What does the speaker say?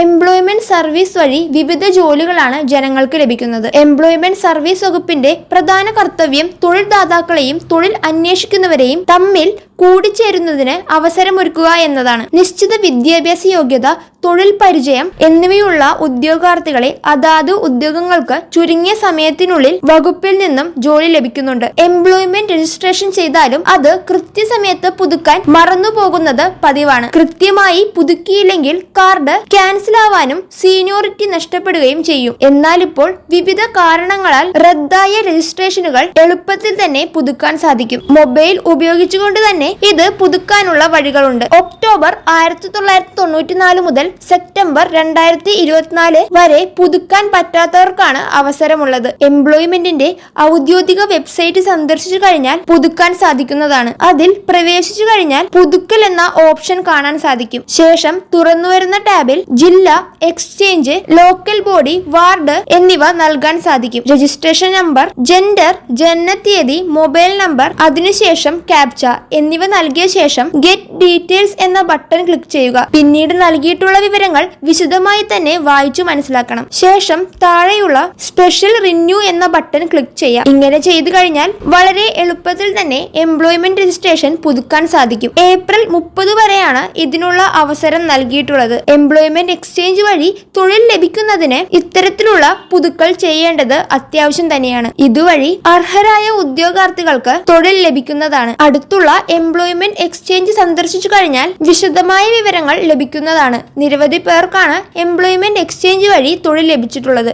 Employment service വഴി വിവിധ ജോലികളാണ് ജനങ്ങൾക്ക് ലഭിക്കുന്നത്. എംപ്ലോയ്മെന്റ് സർവീസ് വകുപ്പിന്റെ പ്രധാന കർത്തവ്യം തൊഴിൽദാതാക്കളെയും തൊഴിൽ അന്വേഷിക്കുന്നവരെയും തമ്മിൽ കൂടിച്ചേരുന്നതിന് അവസരമൊരുക്കുക എന്നതാണ്. നിശ്ചിത വിദ്യാഭ്യാസ യോഗ്യത തൊഴിൽ പരിചയം എന്നിവയുള്ള ഉദ്യോഗാർത്ഥികളെ അതാത് ഉദ്യോഗങ്ങൾക്ക് ചുരുങ്ങിയ സമയത്തിനുള്ളിൽ വകുപ്പിൽ നിന്നും ജോലി ലഭിക്കുന്നുണ്ട്. എംപ്ലോയ്മെന്റ് രജിസ്ട്രേഷൻ ചെയ്താലും അത് കൃത്യസമയത്ത് പുതുക്കാൻ മറന്നുപോകുന്നത് പതിവാണ്. കൃത്യമായി പുതുക്കിയില്ലെങ്കിൽ കാർഡ് ക്യാൻസൽ ആവാനും സീനിയോറിറ്റി നഷ്ടപ്പെടുകയും ചെയ്യും. എന്നാൽ ഇപ്പോൾ വിവിധ കാരണങ്ങളാൽ റദ്ദായ രജിസ്ട്രേഷനുകൾ എളുപ്പത്തിൽ തന്നെ പുതുക്കാൻ സാധിക്കും. മൊബൈൽ ഉപയോഗിച്ചുകൊണ്ട് തന്നെ ഇത് പുതുക്കാനുള്ള വഴികളുണ്ട്. ഒക്ടോബർ ആയിരത്തി തൊള്ളായിരത്തി തൊണ്ണൂറ്റിനാല് മുതൽ സെപ്റ്റംബർ രണ്ടായിരത്തി ഇരുപത്തിനാല് വരെ പുതുക്കാൻ പറ്റാത്തവർക്കാണ് അവസരമുള്ളത്. എംപ്ലോയ്മെന്റിന്റെ ഔദ്യോഗിക വെബ്സൈറ്റ് സന്ദർശിച്ചു കഴിഞ്ഞാൽ പുതുക്കാൻ സാധിക്കുന്നതാണ്. അതിൽ പ്രവേശിച്ചു കഴിഞ്ഞാൽ പുതുക്കൽ എന്ന ഓപ്ഷൻ കാണാൻ സാധിക്കും. ശേഷം തുറന്നുവരുന്ന ടാബിൽ ജില്ല എക്സ്ചേഞ്ച് ലോക്കൽ ബോഡി വാർഡ് എന്നിവ നൽകാൻ സാധിക്കും. രജിസ്ട്രേഷൻ നമ്പർ ജെൻഡർ ജനനത്തീയതി മൊബൈൽ നമ്പർ അതിനുശേഷം ക്യാപ്ച എന്നിവ നൽകിയ ശേഷം ഗെറ്റ് ഡീറ്റെയിൽസ് എന്ന ബട്ടൺ ക്ലിക്ക് ചെയ്യുക. പിന്നീട് നൽകിയിട്ടുള്ള വിവരങ്ങൾ വിശദമായി തന്നെ വായിച്ചു മനസ്സിലാക്കണം. ശേഷം താഴെയുള്ള സ്പെഷ്യൽ റിന്യൂ എന്ന ബട്ടൺ ക്ലിക്ക് ചെയ്യാം. ഇങ്ങനെ ചെയ്തു കഴിഞ്ഞാൽ വളരെ എളുപ്പത്തിൽ തന്നെ എംപ്ലോയ്മെന്റ് രജിസ്ട്രേഷൻ പുതുക്കാൻ സാധിക്കും. ഏപ്രിൽ മുപ്പത് വരെയാണ് ഇതിനുള്ള അവസരം നൽകിയിട്ടുള്ളത്. എംപ്ലോയ്മെന്റ് എക്സ്ചേഞ്ച് വഴി തൊഴിൽ ലഭിക്കുന്നതിന് ഇത്തരത്തിലുള്ള പുതുക്കൽ ചെയ്യേണ്ടത് അത്യാവശ്യം തന്നെയാണ്. ഇതുവഴി അർഹരായ ഉദ്യോഗാർത്ഥികൾക്ക് തൊഴിൽ ലഭിക്കുന്നതാണ്. അടുത്തുള്ള എംപ്ലോയ്മെന്റ് എക്സ്ചേഞ്ച് സന്ദർശിച്ചു കഴിഞ്ഞാൽ വിശദമായ വിവരങ്ങൾ ലഭിക്കുന്നതാണ്. നിരവധി പേർക്കാണ് എംപ്ലോയ്മെന്റ് എക്സ്ചേഞ്ച് വഴി തൊഴിൽ ലഭിച്ചിട്ടുള്ളത്.